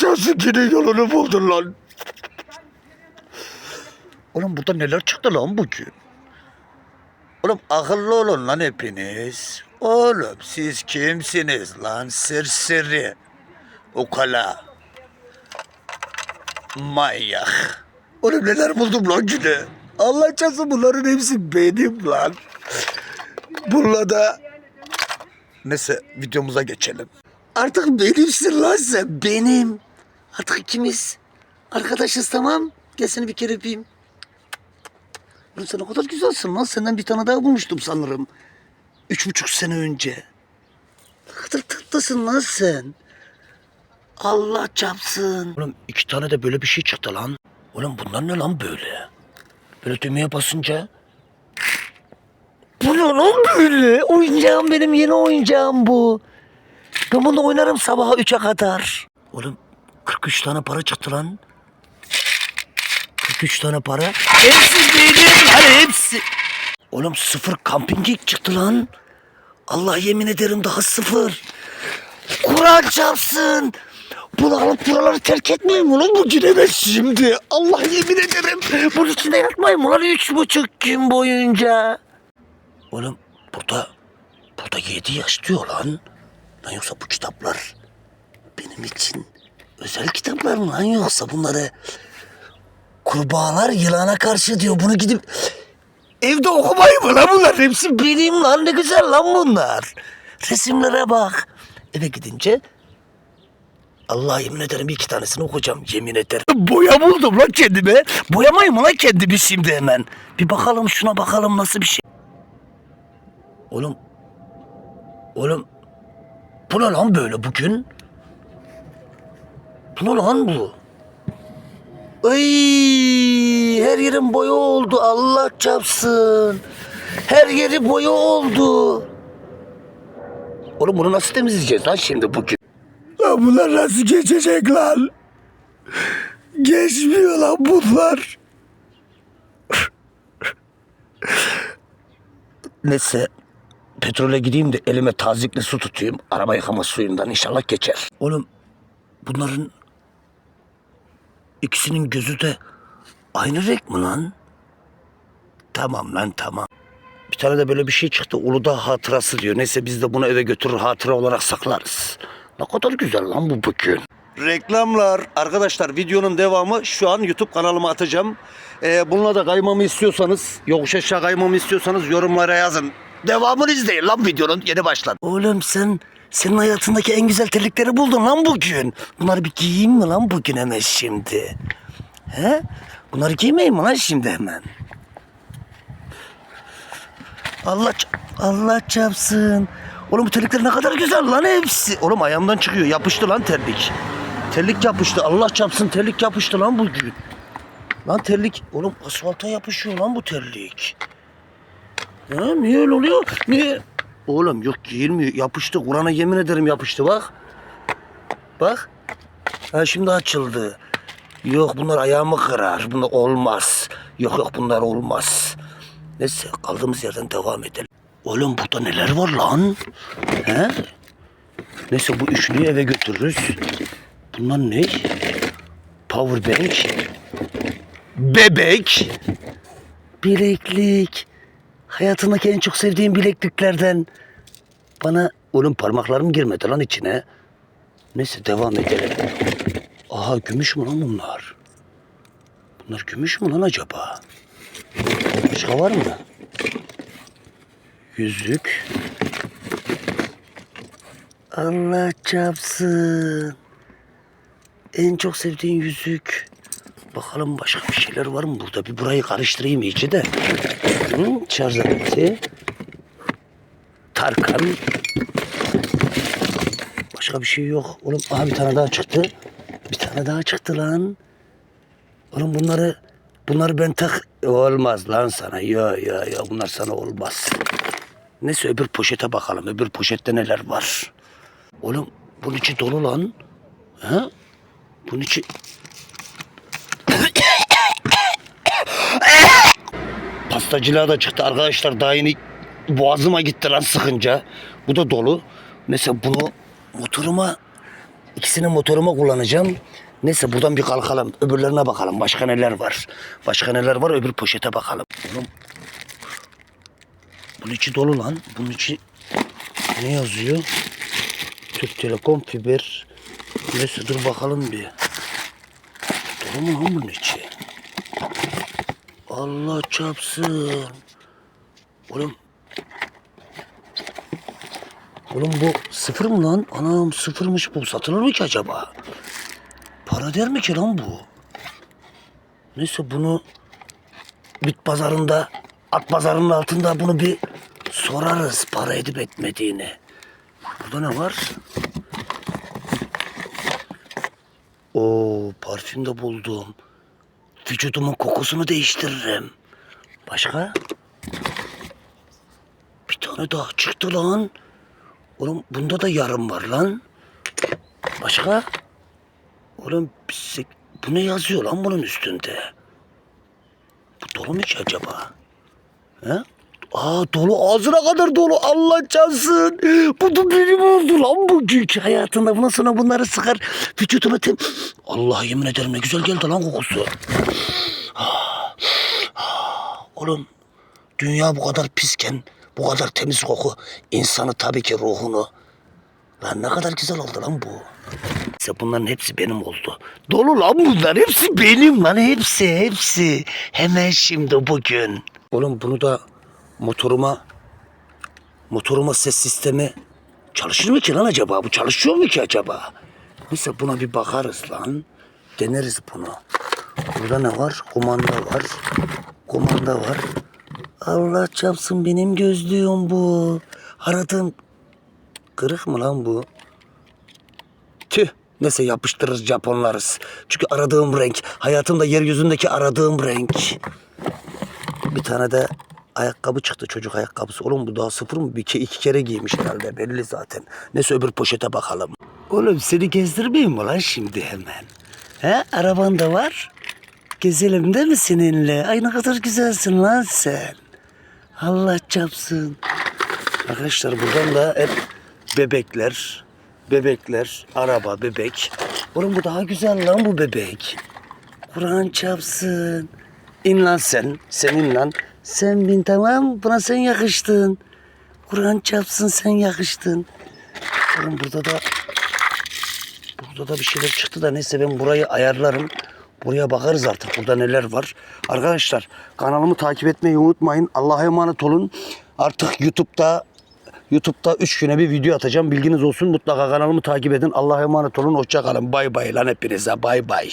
Yine yolunu buldun lan. Oğlum burada neler çıktı lan bugün? Oğlum akıllı olun lan hepiniz. Oğlum siz kimsiniz lan serseri? Ukala. Manyak. Oğlum neler buldum lan yine? Allah çarpsın bunların hepsi benim lan. Bununla da Neyse videomuza geçelim. Artık benimsin lan sen benim. Artık ikimiz arkadaşız tamam. Gel seni bir kere öpeyim. Oğlum sen o kadar güzelsin lan. Senden bir tane daha bulmuştum sanırım. Üç buçuk sene önce. Ne kadar tatlısın lan sen. Allah çapsın. Oğlum iki tane de böyle bir şey çıktı lan. Oğlum bunlar ne lan böyle? Böyle düğmeye basınca bu ne lan böyle? Oyuncağım benim yeni oyuncağım bu. Ben bunu oynarım sabaha 3'e kadar. Oğlum 43 tane para çıktı lan. 43 tane para. Hepsi benim lan hepsi. Oğlum sıfır kamping çıktı lan. Allah yemin ederim daha sıfır. Kur'an çarpsın. Bunu alıp buraları terk etmeyeyim ulan bu giremez şimdi. Allah yemin ederim. Bunun içinde yatmayayım ulan üç buçuk gün boyunca. Oğlum burada burada yedi yaş diyor lan. Lan yoksa bu kitaplar benim için özel kitaplar mı lan yoksa bunları kurbağalar yılana karşı diyor bunu gidip evde okumayayım mı lan bunlar hepsi benim lan ne güzel lan bunlar. Resimlere bak. Eve gidince Allah yemin ederim iki tanesini okuyacağım yemin ederim. Boya buldum lan kendime. Boyamayayım lan kendimi şimdi hemen. Bir bakalım şuna bakalım nasıl bir şey. Oğlum. Oğlum. Bu ne lan böyle bugün? Bu ne lan bu? Ay, her yerim boya oldu. Allah çapsın. Her yeri boya oldu. Oğlum bunu nasıl temizleyeceğiz lan şimdi bugün? Lan bunlar nasıl geçecek lan? Geçmiyor lan bunlar. Neyse petrole gideyim de elime tazikli su tutayım. Araba yıkama suyundan inşallah geçer. Oğlum bunların ikisinin gözü de aynı renk mi lan? Tamam lan tamam. Bir tane de böyle bir şey çıktı. Uludağ hatırası diyor. Neyse biz de bunu eve götürür hatıra olarak saklarız. Ne kadar güzel lan bu bugün. Reklamlar. Arkadaşlar videonun devamı şu an YouTube kanalıma atacağım. Ee, bununla da kaymamı istiyorsanız, yokuş aşağı kaymamı istiyorsanız yorumlara yazın. Devamını izleyin lan videonun yeni başladı. Oğlum sen senin hayatındaki en güzel terlikleri buldun lan bugün. Bunları bir giyeyim mi lan bugün hemen şimdi? He? Bunları giymeyeyim mi lan şimdi hemen? Allah Allah çarpsın. Oğlum bu terlikler ne kadar güzel lan hepsi. Oğlum ayağımdan çıkıyor. Yapıştı lan terlik. Terlik yapıştı. Allah çarpsın terlik yapıştı lan bugün. Lan terlik. Oğlum asfalta yapışıyor lan bu terlik. Ha, niye öyle oluyor? Niye? Oğlum yok giyilmiyor. Yapıştı. Kur'an'a yemin ederim yapıştı bak. Bak. Ha şimdi açıldı. Yok bunlar ayağımı kırar. Bunlar olmaz. Yok yok bunlar olmaz. Neyse kaldığımız yerden devam edelim. Oğlum burada neler var lan? He? Neyse bu üçlüyü eve götürürüz. Bunlar ne? Power bank. Bebek. Bileklik. Hayatımdaki en çok sevdiğim bilekliklerden. Bana oğlum parmaklarım girmedi lan içine. Neyse devam edelim. Aha gümüş mü lan bunlar? Bunlar gümüş mü lan acaba? Başka var mı? Yüzük. Allah çarpsın. En çok sevdiğin yüzük. Bakalım başka bir şeyler var mı burada? Bir burayı karıştırayım iyice de. Hı, şarj aleti. Tarkan. Başka bir şey yok. Oğlum aha bir tane daha çıktı. Bir tane daha çıktı lan. Oğlum bunları bunları ben tak olmaz lan sana. Ya ya ya bunlar sana olmaz. Neyse öbür poşete bakalım. Öbür poşette neler var. Oğlum bunun içi dolu lan. Ha? Bunun içi... Pastacılığa da çıktı arkadaşlar. Daha yeni boğazıma gitti lan sıkınca. Bu da dolu. Mesela bunu motoruma İkisini motoruma kullanacağım. Neyse buradan bir kalkalım. Öbürlerine bakalım. Başka neler var? Başka neler var? Öbür poşete bakalım. Oğlum. Bunun içi dolu lan. Bunun içi ne yazıyor? Türk Telekom fiber. Neyse dur bakalım bir. Dolu mu lan bunun içi? Allah çarpsın. Oğlum. Oğlum bu sıfır mı lan? Anam sıfırmış bu. Satılır mı ki acaba? Para der mi ki lan bu? Neyse bunu bit pazarında, at pazarının altında bunu bir sorarız para edip etmediğini. Burada ne var? Oo parfüm de buldum. Vücudumun kokusunu değiştiririm. Başka? Bir tane daha çıktı lan. Oğlum bunda da yarım var lan. Başka? Oğlum bu ne yazıyor lan bunun üstünde? Bu dolu mu acaba? He? Aa dolu ağzına kadar dolu Allah cansın. Bu da benim oldu lan bugünkü hayatında. Bundan sonra bunları sıkar vücuduma tem... Allah yemin ederim ne güzel geldi lan kokusu. Oğlum dünya bu kadar pisken bu kadar temiz koku insanı tabii ki ruhunu. Lan ne kadar güzel oldu lan bu. İşte bunların hepsi benim oldu. Dolu lan bunlar. Hepsi benim lan. Hepsi hepsi. Hemen şimdi bugün. Oğlum bunu da motoruma motoruma ses sistemi çalışır mı ki lan acaba? Bu çalışıyor mu ki acaba? Neyse buna bir bakarız lan. Deneriz bunu. Burada ne var? Kumanda var. Kumanda var. Allah çapsın benim gözlüğüm bu. Aradığım kırık mı lan bu? Tüh. Neyse yapıştırırız Japonlarız. Çünkü aradığım renk. Hayatımda yeryüzündeki aradığım renk. Bir tane de ayakkabı çıktı çocuk ayakkabısı. Oğlum bu daha sıfır mı? Bir iki, iki kere giymiş herhalde belli zaten. Neyse öbür poşete bakalım. Oğlum seni gezdirmeyeyim mi lan şimdi hemen? He araban da var. Gezelim değil mi seninle? Ay ne kadar güzelsin lan sen. Allah çapsın. Arkadaşlar buradan da hep bebekler, bebekler, araba, bebek. Oğlum bu daha güzel lan bu bebek. Kur'an çapsın. İn lan sen, sen in lan. Sen bin tamam, buna sen yakıştın. Kur'an çapsın sen yakıştın. Oğlum burada da Burada da bir şeyler çıktı da neyse ben burayı ayarlarım. Buraya bakarız artık burada neler var. Arkadaşlar kanalımı takip etmeyi unutmayın. Allah'a emanet olun. Artık YouTube'da YouTube'da 3 güne bir video atacağım. Bilginiz olsun. Mutlaka kanalımı takip edin. Allah'a emanet olun. Hoşça kalın. Bay bay lan hepinize. Bay bay.